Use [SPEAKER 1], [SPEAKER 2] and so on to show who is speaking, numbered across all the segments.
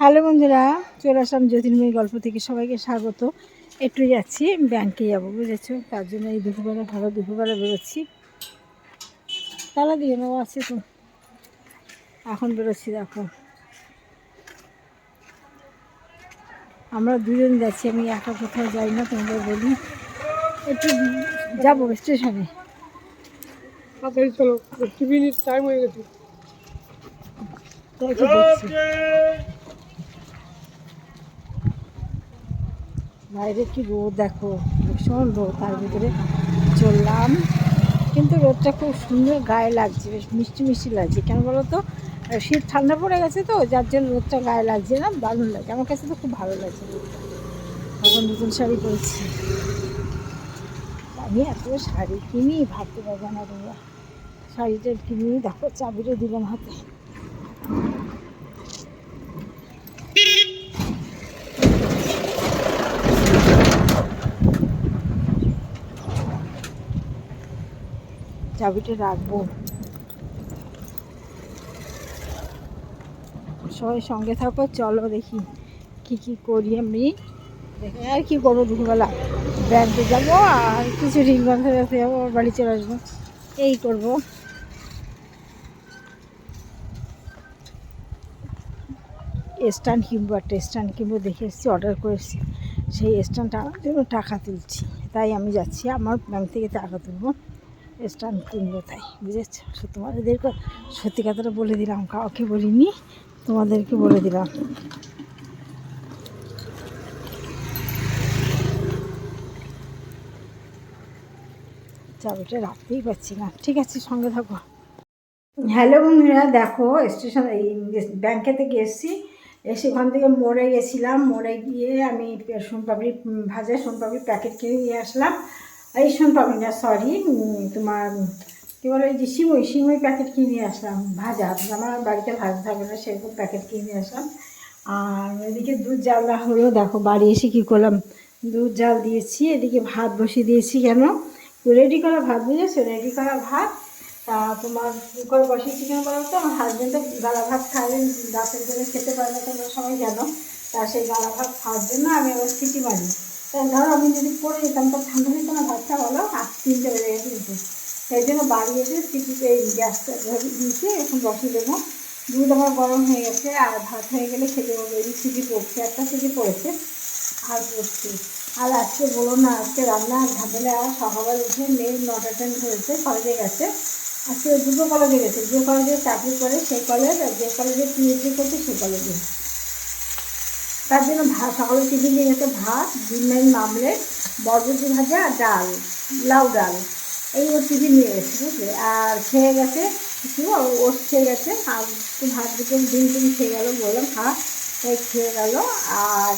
[SPEAKER 1] Hello বন্ধুরা চলে আসলাম জ্যোতির্ময়ী গল্প থেকে সবাইকে স্বাগত। একটু যাচ্ছি ব্যাংকে যাব বুঝেছ? তার জন্য এই দুপুরবেলা ভালো দুপুরবেলা বেরোচ্ছি। তালা দিয়ে নেওয়া আছে তো। এখন বেরোচ্ছি দেখো। আমরা দুজন যাচ্ছি আমি একা কোথাও যাই না তোমাদের বলি। একটু যাব স্টেশনে।
[SPEAKER 2] তাড়াতাড়ি চলো টিফিনের টাইম হয়ে গেছে
[SPEAKER 1] তো একটু দেখছি বাইরে কি রোদ, দেখো, ভীষণ রোদ, তার ভিতরে চললাম। কিন্তু রোদটা খুব সুন্দর গায়ে লাগছে, বেশ মিষ্টি মিষ্টি লাগছে। কেন বলো তো শীত ঠান্ডা পড়ে গেছে তো, যার জন্য রোদটা গায়ে লাগছে না, দারুণ লাগছে। আমার কাছে তো খুব ভালো লাগছে এখন নতুন শাড়ি পরেছি। আমি এত শাড়ি কিনি, ভাবতে পারব না তোমরা। শাড়িটা কিনি, দেখো, চাবিটা দিলাম হাতে। চাবিটা রাখব। সবাই সঙ্গে থাকো, চলো দেখি কি কি করি আমি। দেখে আর কি করব দুপুরবেলা। ব্যাংকে যাব আর কিছু রিং বাঁধতে বাঁধতে যাব, আবার বাড়ি চলে আসব। এই করব। স্ট্যান্ড কিনবো, একটা স্ট্যান্ড কিনবো, দেখে এসেছি অর্ডার করে এসেছি। সেই স্ট্যান্ডটা আমার জন্য টাকা তুলছি। তাই আমি যাচ্ছি, আমার ব্যাংক থেকে টাকা তুলবো। স্ট্যান্ড কিনবো তাই, বুঝেছ? তোমাদেরকে সত্যি কথাটা বলে দিলাম, কাউকে বলিনি, তোমাদেরকে বলে দিলাম। চাবিটা রাখতেই পারছি না। ঠিক আছে, সঙ্গে থাকো। হ্যালো বন্ধুরা, দেখো, স্টেশন এই ব্যাংকে থেকে এসেছি। এসে ওখান থেকে মোড়ে গেছিলাম। মোড়ে গিয়ে আমি সোনপাপড়ি ভাজা সোনপাপড়ির প্যাকেট কিনে নিয়ে আসলাম। এই সোনপাপড়ি না সরি তোমার, কী বলে এই যে সিমই সিমই প্যাকেট কিনে আসলাম, ভাজা, আমার বাড়িতে ভাজা থাকে না, সেরকম প্যাকেট কিনে আসলাম। আর এদিকে দুধ জালটা হলো, দেখো বাড়ি এসে কী করলাম, দুধ জাল দিয়েছি, এদিকে ভাত বসিয়ে দিয়েছি কেন? রেডি করা ভাত, বুঝেছ? রেডি করা ভাত, তা তোমার কুকার বসিয়েছি কেন বলো তো? আমার হাজব্যান্ড তো গালা ভাত খাবেন রাতের জন্য খেতে পারে না তোমরা সবাই জানো। তা সেই গালা ভাত খাওয়ার জন্য আমি আবার সিটি মারি তা ধরো আমি যদি পড়ে যেতাম তো ঠান্ডা হতো না ভাতটা বলো আর তিনটে বেজে গেছে কিন্তু সেই জন্য বাড়ি এসে সিটিতে গ্যাসটা ধরে দিয়েছি, এখন বসিয়ে দেবো। দুধ আমার গরম হয়ে গেছে, আর ভাত হয়ে গেলে খেতে পারব এই সিটি পড়ছে, একটা সিটি পড়েছে, আর পড়ছি আর আজকে বলো না, আজকে রান্না ঝামেলা, সকালবেলা উঠে মেয়ে নটা টাইম ধরেছে কলেজে গেছে। আজকে দুটো কলেজে গেছে, যে কলেজে চাকরি করে, সেই কলেজ আর যে কলেজে পিএইচডি করছে, সেই কলেজে তার জন্য ভাত সকালে টিফিন গেছে ভাত, ডিম মাইন মামলেট বরবটি ভাজা আর ডাল, লাউ ডাল। এই ওর টিফিন নিয়ে গেছে বুঝলে? আর খেয়ে গেছে কিছু ওর খেয়ে গেছে, আর একটু ভাত দুটো ডিম টিম খেয়ে গেলো, বললাম ভাত তাই খেয়ে গেল, আর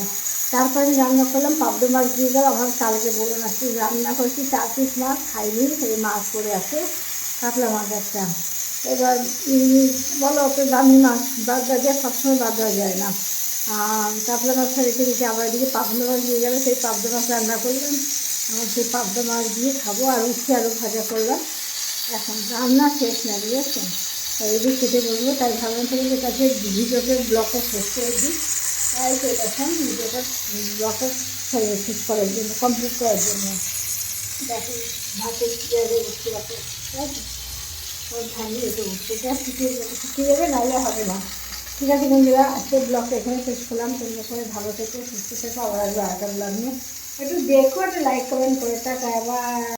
[SPEAKER 1] তারপরে আমি রান্না করলাম, পাবদা মাছ দিয়ে গেল, আমার কালকে বললাম আজকে রান্না করেছি চার পিস মাছ খাইনি? সেই মাছ পড়ে আছে, কাতলা মাছ একটা। এবার বলো অত দামি মাছ, বাদ দেওয়া যায়, সবসময় বাদ দেওয়া যায় না। কাতলা মাছটা রেখে দিয়েছি আবার এদিকে পাবদা মাছ দিয়ে গেলে, সেই পাবদা মাছ রান্না করলাম। আমার সেই পাবদা মাছ দিয়ে খাব আর উঠে আলু ভাজা করলাম। এখন রান্না শেষ না বুঝেছেন তাই এদিকে খেতে বলব তাই ভাবলাম তোমাদের কাছে ভিডিওতে ব্লগটা শেষ করে দিই। তাই তো এখন ভিডিওটা ব্লগটা শেষ করার জন্য কমপ্লিট করার জন্য। দেখো ভাতের চেয়ারে বসতে রাখো ঠিক আছে ঠান্ডি রেখে উঠছে যা শুকিয়ে যাবে শুকিয়ে যাবে, নাহলে হবে না। ঠিক আছে বন্ধুরা, আজকে ব্লগটা এখানে শেষ করলাম। তোমরা সবাই ভালো থেকো, সুস্থ থেকো। আবার আসবে আরেকটা ব্লগ নিয়ে। একটু দেখো, একটা লাইক কমেন্ট করে থাকা, আবার